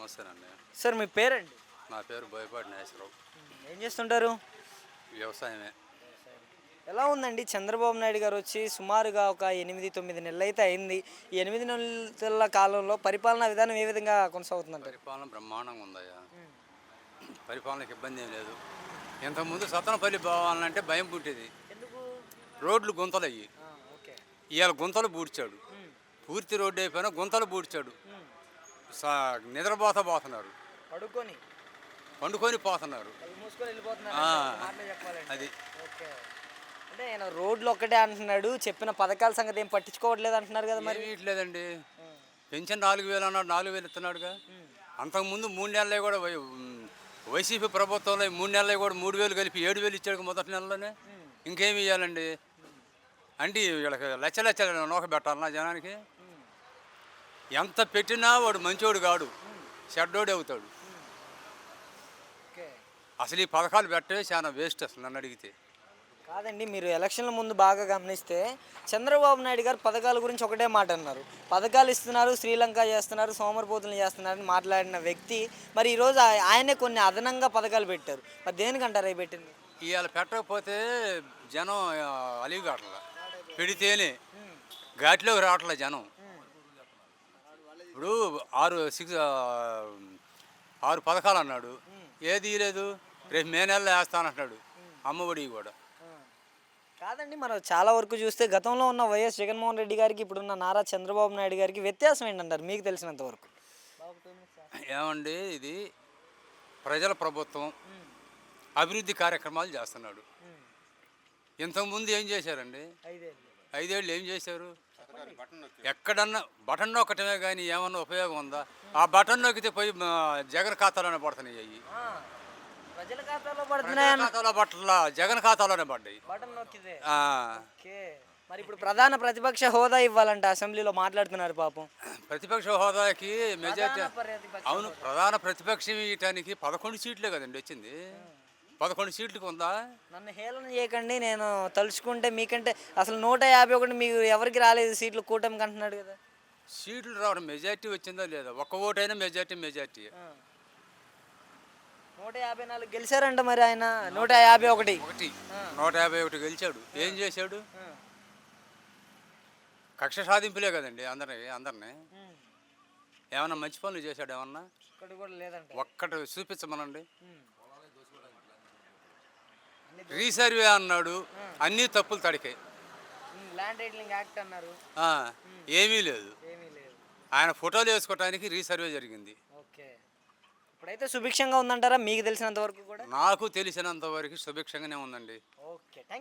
నమస్తేనండి. Sir మీ పేరండి? నా పేరు బోయపాటి నాగేశ్వరరావు. ఏం చేస్తుంటారు? వ్యవసాయమే. ఎలా ఉందండి? చంద్రబాబు నాయుడు గారు వచ్చి సుమారుగా ఒక ఎనిమిది తొమ్మిది నెలలు అయితే అయింది. ఈ ఎనిమిది నెలల కాలంలో పరిపాలనా విధానం ఏ విధంగా కొనసాగుతుందంటారు? పరిపాలన బ్రహ్మాండంగా ఉందయ్యా. పరిపాలనకి ఇబ్బంది ఏం లేదు. ఇంతకుముందు సతనపల్లి పోవాలంటే భయం పుట్టేది. రోడ్లు గుంతలు అయ్యి ఇవాళ గుంతలు పూడ్చాడు. పూర్తి రోడ్డు అయిపోయినా గుంతలు పూడ్చాడు. నిద్రపోత పోతున్నారు పడుకొని. పండుకొని పోతున్నారు. అది. అంటే ఆయన రోడ్లు ఒక్కటే అంటున్నాడు చెప్పిన పథకాల సంగతి ఏం పట్టించుకోవట్లేదు అంటున్నారు కదా మరి. ఇట్లేదండి. పెన్షన్ నాలుగు వేలు అన్నాడు నాలుగు వేలు ఇస్తున్నాడుగా. అంతకుముందు మూడు నెలలే కూడా వైసీపీ ప్రభుత్వంలో మూడు నెలలే కూడా మూడు వేలు కలిపి ఏడు వేలు ఇచ్చాడు మొదటి నెలలోనే. ఇంకేమి ఇవ్వాలండి అంటే వీళ్ళకి లచ్చ లచ్చలు నోక పెట్టాలన్నా జనానికి. ఎంత పెట్టినా వాడు మంచోడు కాడు. చెడ్డోడు అవుతాడు. అసలు ఈ పథకాలు పెట్టే చాలా వేస్ట్ అసలు నన్ను అడిగితే. కాదండి మీరు ఎలక్షన్ల ముందు బాగా గమనిస్తే చంద్రబాబు నాయుడు గారు పథకాల గురించి ఒకటే మాట అన్నారు. పథకాలు ఇస్తున్నారు శ్రీలంక చేస్తున్నారు సోమరిపోతులు చేస్తున్నారని మాట్లాడిన వ్యక్తి మరి ఈరోజు ఆయ- ఆయనే కొన్ని అదనంగా పథకాలు పెట్టారు. మరి దేనికంటారు అవి పెట్టింది? ఇవాళ పెట్టకపోతే జనం ఆ, అలిగాట్ల పెడితేనే. ఘాటిలోకి రావట్లే జనం. ఆరు సిక్స్ ఆరు పథకాలు అన్నాడు. ఏది లేదు రేపు మే నెలలో వేస్తానంటున్నాడు అమ్మఒడి కూడా. కాదండి మరి చాలా వరకు చూస్తే గతంలో ఉన్న వైఎస్ జగన్మోహన్ రెడ్డి గారికి ఇప్పుడున్న నారా చంద్రబాబు నాయుడు గారికి వ్యత్యాసం ఏంటంటారు? మీకు తెలిసినంత వరకు. ఏమండి ఇది ప్రజల ప్రభుత్వం అభివృద్ధి కార్యక్రమాలు చేస్తున్నాడు. ఇంతకుముందు ఏం చేశారండి? ఐదేళ్ళు ఏం చేశారు? ఎక్కడన్నా బటన్ నొక్కటమే కానీ ఏమన్నా ఉపయోగం ఉందా? ఆ బటన్ నొక్కితే పోయి జగన్ ఖాతాలోనే పడుతున్నాయి అవి ప్రజల ఖాతాలో ప్రజల పడుతున్నాయి ఖాతాలో పట్ల జగన్ ఖాతాలోనే పడ్డాయి. బటన్ నొక్కితే? మరి ఇప్పుడు ప్రధాన ప్రతిపక్ష హోదా ఇవ్వాలంట అసెంబ్లీలో మాట్లాడుతున్నారు పాపం. ప్రతిపక్ష హోదాకి మెజార్టీ అవును ప్రధాన ప్రతిపక్షం ఇయటానికి పదకొండు సీట్లే కదండి వచ్చింది. పదకొండు సీట్లకు ఉందా? నన్ను హేళన చేయకండి నేను తలుచుకుంటే మీకంటే అసలు నూట యాభై ఒకటి మీకు ఎవరికి రాలేదు సీట్లు కూటమికి అంటున్నాడు కదా. సీట్లు రావడం మెజార్టీ వచ్చిందా లేదా? ఒక్క ఓటైనా మెజార్టీ మెజార్టీ. నూట యాభై నాలుగు గెలిచారంట మరి ఆయన నూట యాభై ఒకటి. ఒకటి. నూట యాభై ఒకటి గెలిచాడు. ఏం చేశాడు? కక్ష సాధింపులే కదండి అందరి అందరినీ. ఏమన్నా మంచి పనులు చేశాడు ఏమన్నా? ఒక్కటి చూపించమనండి. రీసర్వే అన్నాడు అన్నీ తప్పులు తడికాయి. ల్యాండ్ యాక్ట్ అన్నారు. ఏమీ లేదు. ఆయన ఫోటోలు వేసుకోవడానికి రీసర్వే జరిగింది. ఓకే. ఇప్పుడైతే సుభిక్షంగా ఉందంటారా? మీకు తెలిసినంత వరకు కూడా? నాకు తెలిసినంత వరకు సుభిక్షంగానే ఉందండి. Okay thank